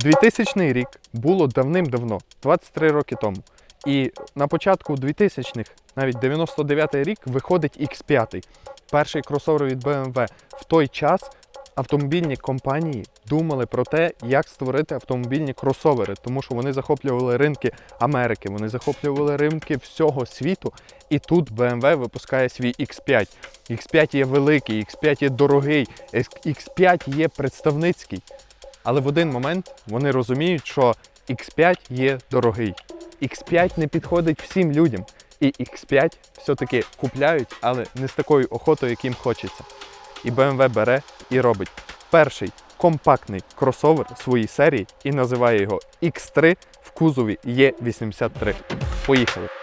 2000 рік було давним-давно, 23 роки тому. І на початку 2000-х, навіть 99-й рік, виходить X5, перший кросовер від BMW. В той час автомобільні компанії думали про те, як створити автомобільні кросовери, тому що вони захоплювали ринки Америки, вони захоплювали ринки всього світу. І тут BMW випускає свій X5. X5 є великий, X5 є дорогий, X5 є представницький. Але в один момент вони розуміють, що X5 є дорогий. X5 не підходить всім людям. І X5 все-таки купляють, але не з такою охотою, яким хочеться. І BMW бере і робить перший компактний кросовер своїй серії і називає його X3 в кузові E83. Поїхали!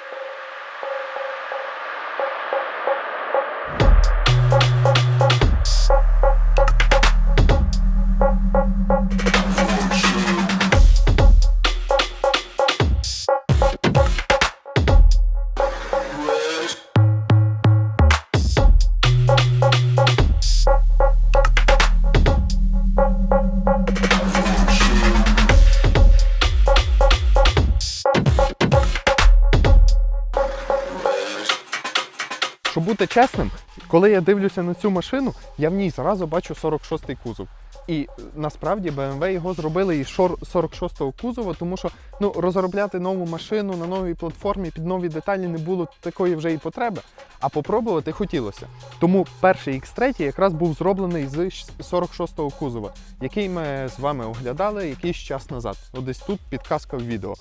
Бути чесним, коли я дивлюся на цю машину, я в ній зразу бачу 46-й кузов. І е, насправді BMW його зробили із 46-го кузова, тому що ну, розробляти нову машину на новій платформі під нові деталі не було такої вже і потреби, а попробувати хотілося. Тому перший X3 якраз був зроблений з 46-го кузова, який ми з вами оглядали якийсь час назад. От десь тут підказка в відео.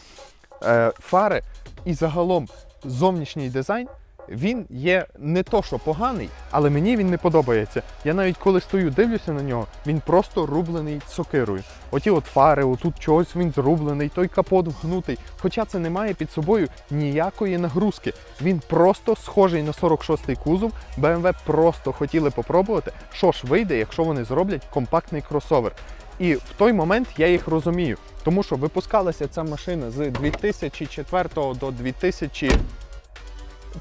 Е, фари і загалом зовнішній дизайн. Він є не то, що поганий, але мені він не подобається. Я навіть коли стою, дивлюся на нього, він просто рублений сокирою. Оті от фари, отут чогось він зрублений, той капот вгнутий. Хоча це не має під собою ніякої нагрузки. Він просто схожий на 46-й кузов. BMW просто хотіли попробувати, що ж вийде, якщо вони зроблять компактний кросовер. І в той момент я їх розумію, тому що випускалася ця машина з 2004 до 2000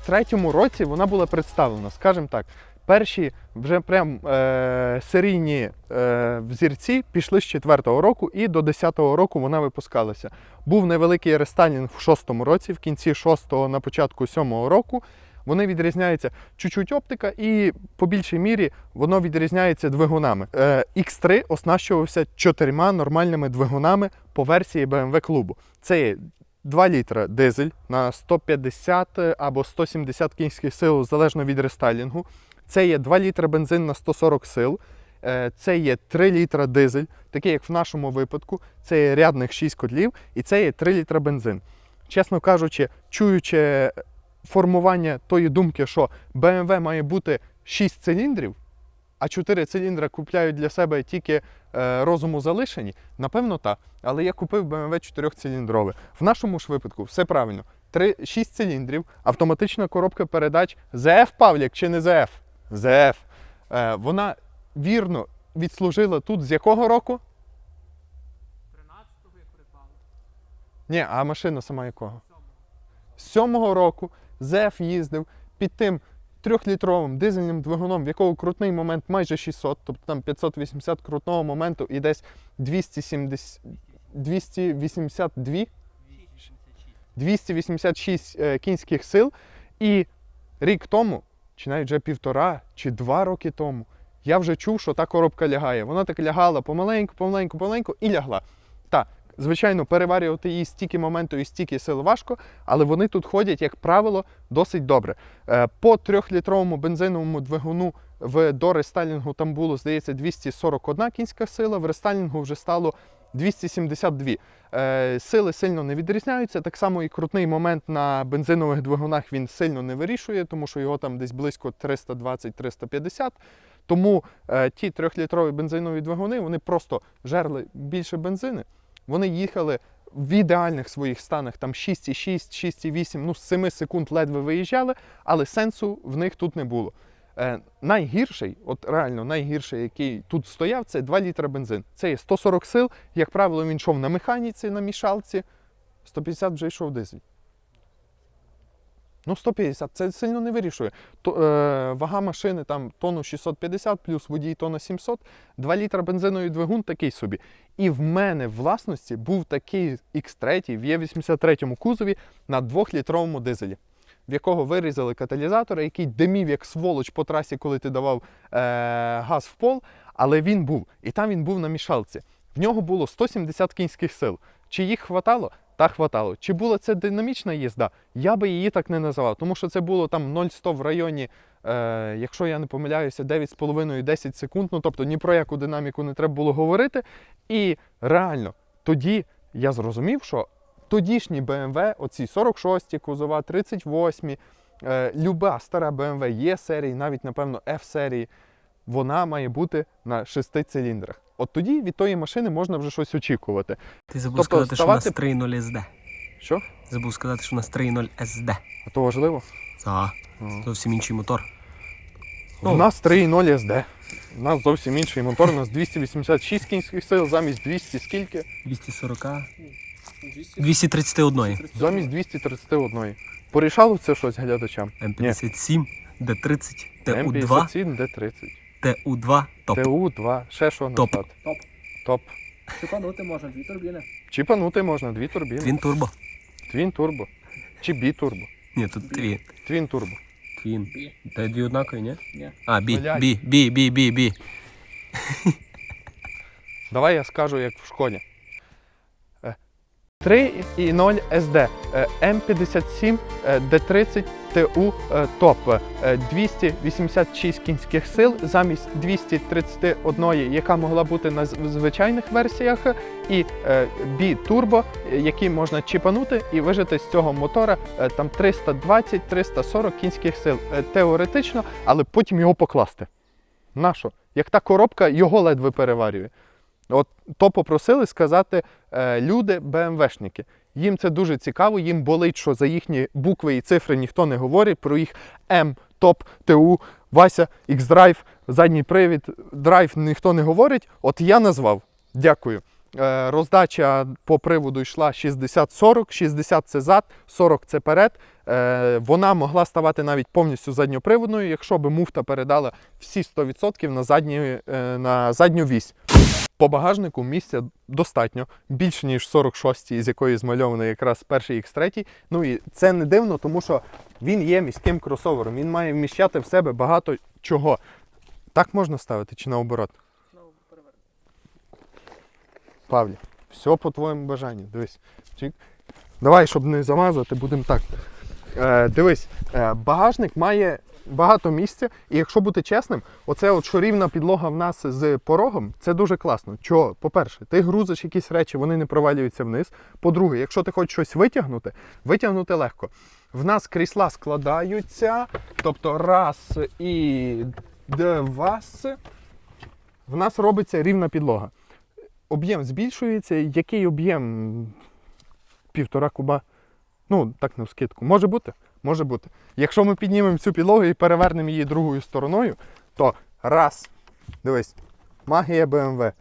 третьому році вона була представлена, скажімо так. Перші вже прям е, серійні е, взірці пішли з 4-го року і до 10-го року вона випускалася. Був невеликий рестайлінг в 6-му році, в кінці 6-го, на початку 7-го року. Вони відрізняються чуть-чуть оптика, і по більшій мірі воно відрізняється двигунами. Е, X3 оснащувався чотирма нормальними двигунами по версії BMW клубу. Це 2 літра дизель на 150 або 170 кінських сил, залежно від рестайлінгу. Це є 2 літра бензин на 140 сил. Е, Це є 3 літра дизель, такий як в нашому випадку. Це є рядних 6 котлів, і це є 3 літра бензин. Чесно кажучи, чуючи формування тої думки, що BMW має бути 6 циліндрів, а 4 циліндри купляють для себе тільки розуму залишені, напевно, так. Але я купив BMW 4-циліндрове. В нашому ж випадку все правильно. 3, 6 циліндрів, автоматична коробка передач ЗФ Павлік чи не ЗФ? ЗФ. Е, вона вірно відслужила тут з якого року? 13-го як придбали. Ні, а машина сама якого? З сьомого року ЗФ їздив під тим трьохлітровим дизельним двигуном, в якого крутний момент майже 600, тобто там 580 крутного моменту і десь 270, 282 286 е, кінських сил. І рік тому, чи навіть вже півтора чи два роки тому, я вже чув, що та коробка лягає. Вона так лягала помаленьку, помаленьку, помаленьку і лягла. Так, звичайно, переварювати її стільки моменту і стільки сил важко, але вони тут ходять, як правило, досить добре. Е, По трьохлітровому бензиновому двигуну в до рестайлінгу там було, здається, 241 кінська сила, в рестайлінгу вже стало 272. Е, Сили сильно не відрізняються. Так само і крутний момент на бензинових двигунах він сильно не вирішує, тому що його там десь близько 320-350. Тому е, ті трьохлітрові бензинові двигуни вони просто жерли більше бензини. Вони їхали в ідеальних своїх станах, там 6,6, 6,8, ну з 7 секунд ледве виїжджали, але сенсу в них тут не було. Е, найгірший, от реально найгірший, який тут стояв, це 2 літра бензин. Це є 140 сил. Як правило, він йшов на механіці, на мішалці. 150 вже йшов дизель. Ну, 150, це сильно не вирішує. То, е, вага машини там тонну 650, плюс водій тонна 700, 2 літра бензиновий двигун такий собі. І в мене в власності був такий X3 в Е83 кузові на 2-літровому дизелі, в якого вирізали каталізатор, який димів як сволоч по трасі, коли ти давав е, газ в пол, але він був. І там він був на мішалці. В нього було 170 кінських сил. Чи їх хватало? Та хватало. Чи була це динамічна їзда? Я би її так не називав, тому що це було там 0-100 в районі, е, якщо я не помиляюся, 9,5-10 секунд. Ну тобто ні про яку динаміку не треба було говорити. І реально, тоді я зрозумів, що тодішні BMW, оці 46 кузова, 38, е, люба стара BMW є серії, навіть, напевно, F-серії, вона має бути на шести циліндрах. От тоді від тої машини можна вже щось очікувати. Ти забув Тобто сказати, що у нас 3.0 SD. Що? Забув сказати, що у нас 3.0 SD. А то важливо? Так, зовсім інший мотор. У Ну. нас 3.0 SD. У нас зовсім інший мотор, у нас 286 кінських сил, замість 200 скільки? 240. 231. Замість 231. Порішало це щось глядачам? М57, Д30, ТУ2, М57, Д30. ТУ2, топ. ТУ-2, ще що Топ. назад? Топ. Топ. Чіпанути можна дві турбіни. Чіпанути можна, дві турбіни. Твін турбо. Твін турбо. Чи бі турбо. Ні, тут твін. Твін турбо. Твін. Та дві однакові, ні? Ні. А, бі, Блядь. бі, бі, бі, бі, бі. Давай я скажу, як в школі. Е, 3.0 SD, е, М57, е, Д30, ТУ е, топ, е, 286 кінських сил замість 231, яка могла бути на звичайних версіях, і е, B Turbo, е, який можна чіпанути і вижити з цього мотора е, там 320-340 кінських сил Е, теоретично, але потім його покласти. Нащо? Як та коробка його ледве переварює. От то попросили сказати е, люди, БМВшники. Їм це дуже цікаво, їм болить, що за їхні букви і цифри ніхто не говорить, про їх М, ТОП, ТУ, Вася, X-Drive, задній привід, драйв ніхто не говорить. От я назвав. Дякую. Е, роздача по приводу йшла 60-40, 60 це зад, 40 це перед. Е, вона могла ставати навіть повністю задньоприводною, якщо би муфта передала всі 100% на, задні, е, на задню вісь. По багажнику місця достатньо, більше ніж 46, й з якої змальований якраз перший X3. Ну і це не дивно, тому що він є міським кросовером. Він має вміщати в себе багато чого. Так можна ставити чи наоборот? Павлі, все по твоєму бажанню. Дивись. Давай, щоб не замазати, будемо так. Е, дивись, е, багажник має багато місця, і якщо бути чесним, оце от що рівна підлога в нас з порогом, це дуже класно. Чого? По-перше, ти грузиш якісь речі, вони не провалюються вниз. По-друге, якщо ти хочеш щось витягнути, витягнути легко. В нас крісла складаються, тобто раз і два. В нас робиться рівна підлога. Об'єм збільшується. Який об'єм? Півтора куба. Ну, так на вскидку. Може бути? Може бути. Якщо ми піднімемо цю підлогу і перевернемо її другою стороною, то раз. Дивись. Магія BMW.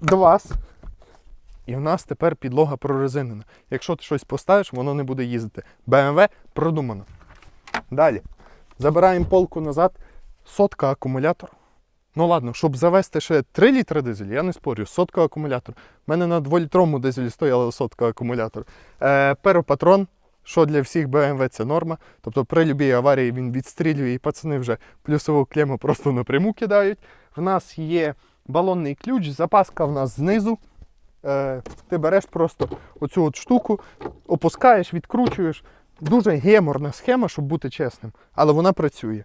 Два. І в нас тепер підлога прорезинена. Якщо ти щось поставиш, воно не буде їздити. BMW продумано. Далі. Забираємо полку назад. Сотка акумулятор. Ну ладно, щоб завести ще 3 літри дизель, я не спорю, сотка акумулятор. У мене на 2-літровому дизелі стояла сотка акумулятор. Е, перопатрон, що для всіх BMW це норма. Тобто при любій аварії він відстрілює і пацани вже плюсову клему просто напряму кидають. В нас є балонний ключ, запаска в нас знизу. Е, ти береш просто оцю от штуку, опускаєш, відкручуєш. Дуже геморна схема, щоб бути чесним, але вона працює.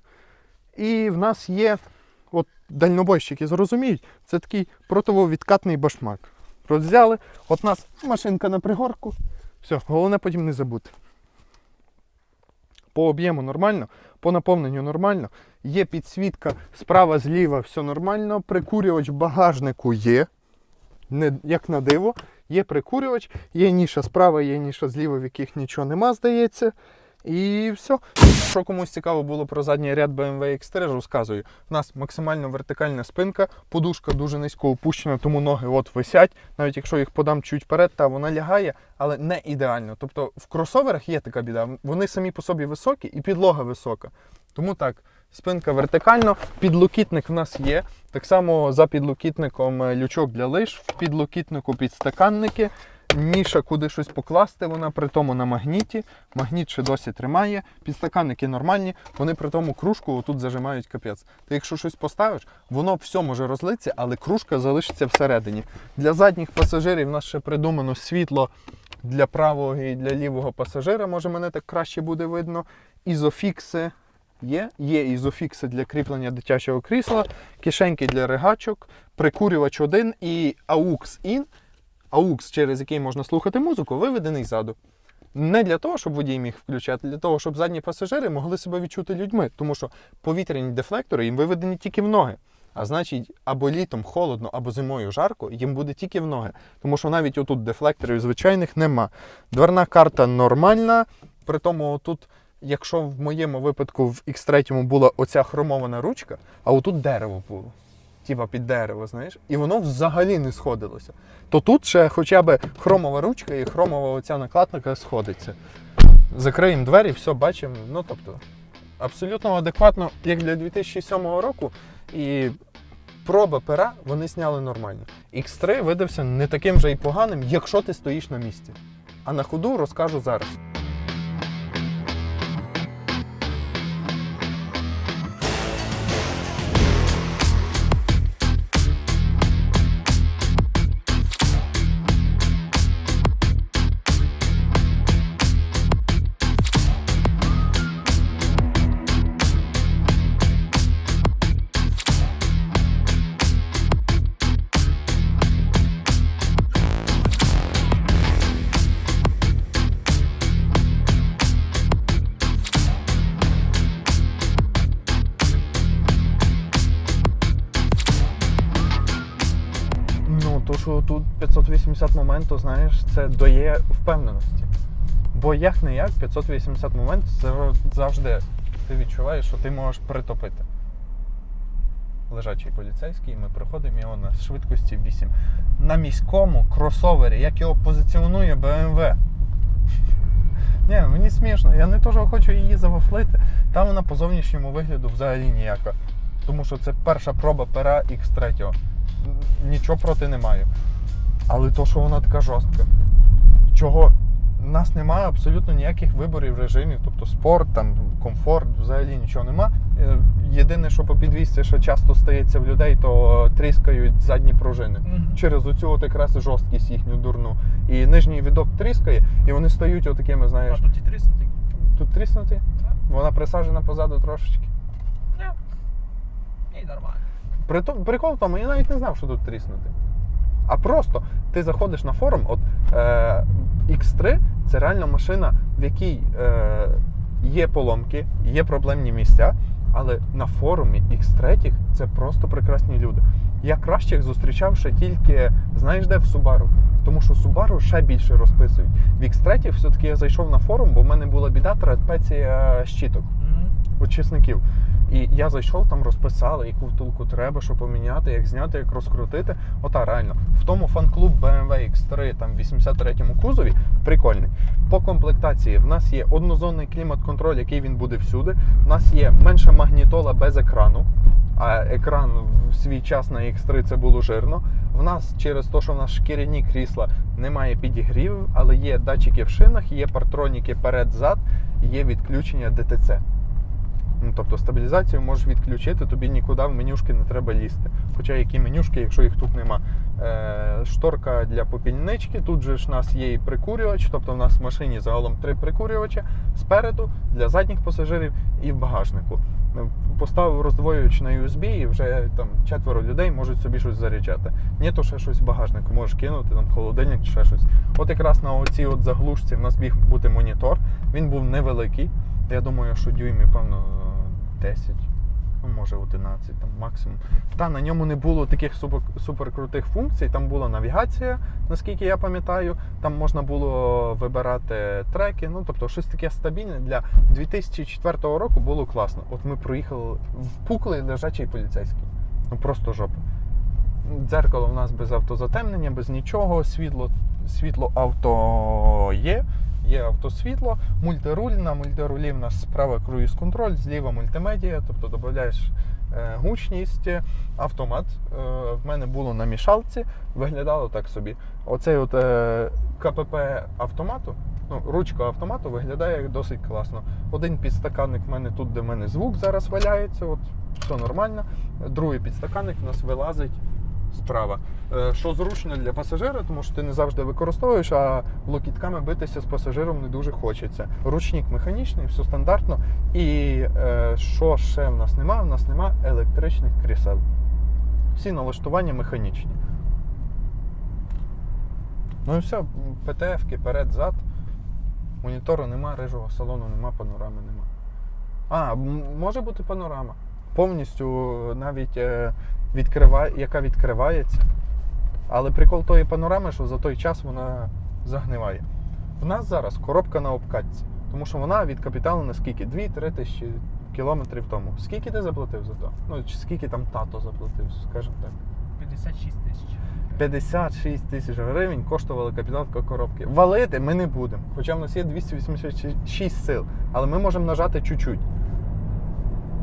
І в нас є от дальнобойщики зрозуміють, це такий противовідкатний башмак. Роззяли, от нас машинка на пригорку. Все, головне потім не забути. По об'єму нормально, по наповненню нормально. Є підсвітка справа, зліва, все нормально. Прикурювач в багажнику є. Не, як на диво, є прикурювач, є ніша справа, є ніша зліва, в яких нічого нема, здається. І все. Що комусь цікаво було про задній ряд BMW X3, розказую. У нас максимально вертикальна спинка, подушка дуже низько опущена, тому ноги от висять. Навіть якщо їх подам чуть вперед, та вона лягає, але не ідеально. Тобто в кросоверах є така біда. Вони самі по собі високі і підлога висока. Тому так, спинка вертикально, підлокітник в нас є. Так само за підлокітником е, лючок для лиш, в підлокітнику підстаканники. Ніша, куди щось покласти, вона при тому на магніті. Магніт ще досі тримає. Підстаканники нормальні, вони при тому кружку отут зажимають капець. Ти якщо щось поставиш, воно все може розлитися, але кружка залишиться всередині. Для задніх пасажирів в нас ще придумано світло для правого і для лівого пасажира. Може, мене так краще буде видно. Ізофікси є. Є ізофікси для кріплення дитячого крісла, кишеньки для ригачок, прикурювач один і AUX-IN. AUX, через який можна слухати музику, виведений ззаду. Не для того, щоб водій міг включати, для того, щоб задні пасажири могли себе відчути людьми, тому що повітряні дефлектори їм виведені тільки в ноги. А значить, або літом холодно, або зимою жарко, їм буде тільки в ноги. Тому що навіть отут дефлекторів звичайних нема. Дверна карта нормальна, при тому тут, якщо в моєму випадку в X3 була оця хромована ручка, а отут дерево було типа під дерево, знаєш, і воно взагалі не сходилося. То тут ще хоча б хромова ручка і хромова оця накладка сходиться. Закриємо двері, все бачимо. Ну тобто, абсолютно адекватно, як для 2007 року. І проба пера вони зняли нормально. X3 видався не таким же і поганим, якщо ти стоїш на місці. А на ходу розкажу зараз. 580 моменту, знаєш, це дає впевненості. Бо як не як, 580 момент це завжди ти відчуваєш, що ти можеш притопити. Лежачий поліцейський, і ми приходимо його на швидкості 8. На міському кросовері, як його позиціонує BMW. Ні, мені смішно, я не що хочу її завафлити. Там вона по зовнішньому вигляду взагалі ніяка. Тому що це перша проба пера X3. Нічого проти не маю. Але то, що вона така жорстка. Чого? У нас немає абсолютно ніяких виборів режимів, тобто спорт, там, комфорт, взагалі нічого нема. Е, Єдине, що по підвісці ще часто стається в людей, то тріскають задні пружини. Через оцю от якраз жорсткість їхню дурну. І нижній відок тріскає, і вони стають отакими, знаєш. А тут і тріснутий. Тут тріснуті? Так. Вона присаджена позаду трошечки. Ні, нормально. Прикол в тому, я навіть не знав, що тут тріснути. А просто ти заходиш на форум, от е, X3 це реально машина, в якій е, є поломки, є проблемні місця, але на форумі X3 це просто прекрасні люди. Я кращих зустрічав ще тільки, знаєш де в Subaru. Тому що Subaru ще більше розписують. В X3 все-таки я зайшов на форум, бо в мене була біда трапеція щиток очисників. І я зайшов, там розписали, яку втулку треба, що поміняти, як зняти, як розкрутити. Ота реально. В тому фан-клуб BMW X3 там в 83-му кузові прикольний. По комплектації в нас є однозонний клімат-контроль, який він буде всюди. У нас є менша магнітола без екрану. А екран в свій час на X3 це було жирно. В нас через те, що в нас шкіряні крісла немає підігрівів, але є датчики в шинах, є партроніки перед-зад, є відключення ДТЦ. Ну, тобто стабілізацію можеш відключити, тобі нікуди в менюшки не треба лізти. Хоча які менюшки, якщо їх тут нема. Е, шторка для попільнички, тут же ж у нас є і прикурювач, тобто в нас в машині загалом три прикурювача спереду, для задніх пасажирів і в багажнику. Е, Поставив роздвоювач на USB і вже там четверо людей можуть собі щось заряджати. Ні, то ще щось в багажнику можеш кинути, там холодильник чи ще щось. От якраз на оцій от заглушці в нас міг бути монітор. Він був невеликий. Я думаю, що дюймів, певно, 10. ну може 11 там максимум. Та на ньому не було таких супер, суперкрутих функцій. Там була навігація, наскільки я пам'ятаю. Там можна було вибирати треки. Ну тобто, щось таке стабільне для 2004 року було класно. От ми проїхали в пуклий лежачий поліцейський. Ну просто жопа. Дзеркало в нас без автозатемнення, без нічого. Світло, світло авто є. Є автосвітло, мультируль. На мультирулі в нас справа круїз-контроль, зліва мультимедія, тобто додаєш е, гучність, автомат. Е, в мене було на мішалці, виглядало так собі. Оцей от е, КПП автомату, ну, ручка автомату виглядає досить класно. Один підстаканник в мене тут, де в мене звук зараз валяється, от все нормально. Другий підстаканник в нас вилазить справа. Е, Що зручно для пасажира, тому що ти не завжди використовуєш, а локітками битися з пасажиром не дуже хочеться. Ручник механічний, все стандартно. І е, що ще в нас нема? В нас нема електричних крісел. Всі налаштування механічні. Ну і все, ПТФ-ки перед-зад. Монітору нема, рижого салону нема, панорами нема. А, може бути панорама. Повністю навіть е, відкриває, яка відкривається. Але прикол тої панорами, що за той час вона загниває. В нас зараз коробка на обкатці, тому що вона від капіталу на скільки? 2-3 тисячі кілометрів тому. Скільки ти заплатив за то? Ну, чи скільки там тато заплатив, скажімо так. 56 тисяч. 56 тисяч гривень коштувала капіталка коробки. Валити ми не будемо. Хоча в нас є 286 сил. Але ми можемо нажати чуть-чуть.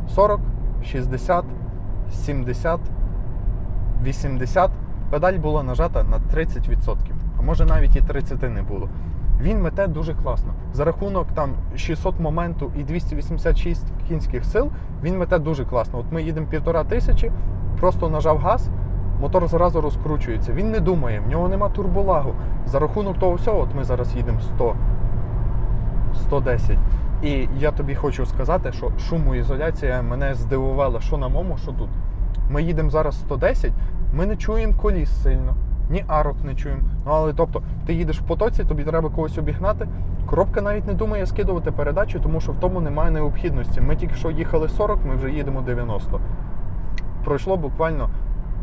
40, 60, 70, 80. Педаль була нажата на 30%. А може навіть і 30 не було. Він мете дуже класно. За рахунок там 600 моменту і 286 кінських сил, він мете дуже класно. От ми їдемо півтора тисячі, просто нажав газ, мотор зразу розкручується. Він не думає, в нього нема турболагу. За рахунок того всього, от ми зараз їдемо 100, 110. І я тобі хочу сказати, що шумоізоляція мене здивувала, що на мому, що тут. Ми їдемо зараз 110, ми не чуємо коліс сильно, ні арок не чуємо. Ну але тобто, ти їдеш в потоці, тобі треба когось обігнати. Коробка навіть не думає скидувати передачу, тому що в тому немає необхідності. Ми тільки що їхали 40, ми вже їдемо 90. Пройшло буквально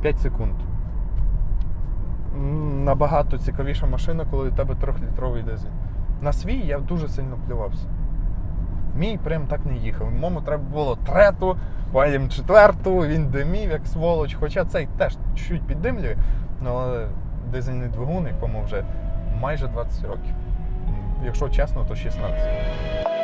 5 секунд. Набагато цікавіша машина, коли у тебе трьохлітровий дизель. На свій я дуже сильно плювався. Мій прям так не їхав. Мому треба було трету, потім четверту, він димів, як сволоч. Хоча цей теж чуть піддимлює, ну, але дизельний двигун, якому вже майже 20 років. Якщо чесно, то 16.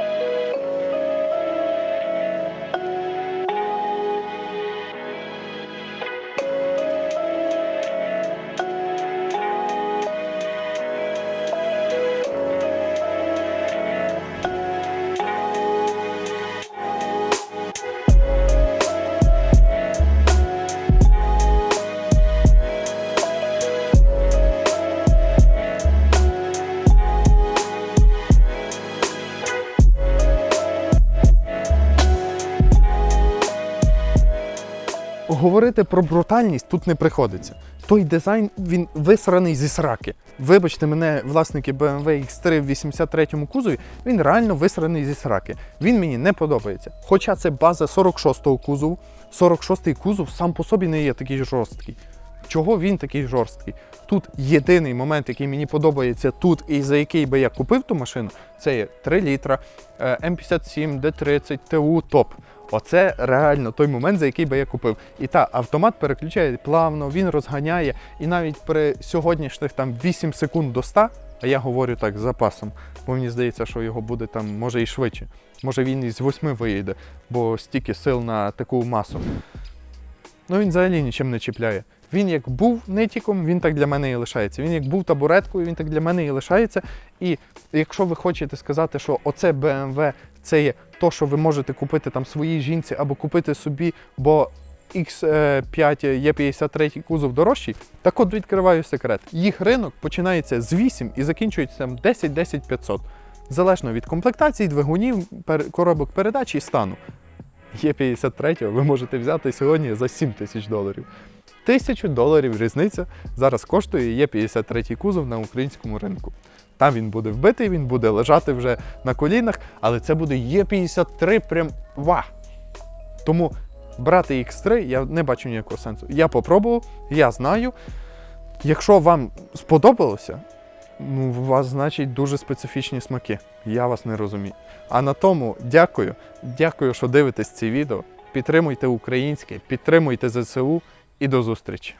Говорити про брутальність тут не приходиться. Той дизайн він висраний зі сраки. Вибачте мене, власники BMW X3 в 83-му кузові, він реально висраний зі сраки. Він мені не подобається. Хоча це база 46-го кузову. 46-й кузов сам по собі не є такий жорсткий. Чого він такий жорсткий? Тут єдиний момент, який мені подобається тут, і за який би я купив ту машину, це є 3 літра, е, М57, Д30, ТУ топ. Оце реально той момент, за який би я купив. І та автомат переключає плавно, він розганяє. І навіть при сьогоднішніх там 8 секунд до 100, а я говорю так з запасом, бо мені здається, що його буде там може і швидше. Може він із 8 виїде, бо стільки сил на таку масу. Ну він взагалі нічим не чіпляє. Він як був нитіком, він так для мене і лишається. Він як був табуреткою, він так для мене і лишається. І якщо ви хочете сказати, що оце BMW це є то, що ви можете купити там своїй жінці або купити собі, бо X5 є 53 кузов дорожчий, так от відкриваю секрет. Їх ринок починається з 8 і закінчується там 10-10 500. Залежно від комплектації, двигунів, коробок передач і стану. Є 53 ви можете взяти сьогодні за 7 тисяч доларів. Тисячу доларів різниця зараз коштує є 53 кузов на українському ринку. Там він буде вбитий, він буде лежати вже на колінах, але це буде Є53 прям ва. Тому Брати X3 я не бачу ніякого сенсу. Я попробував, я знаю. Якщо вам сподобалося, ну, у вас, значить, дуже специфічні смаки. Я вас не розумію. А на тому дякую. Дякую, що дивитесь ці відео. Підтримуйте українське, підтримуйте ЗСУ і до зустрічі.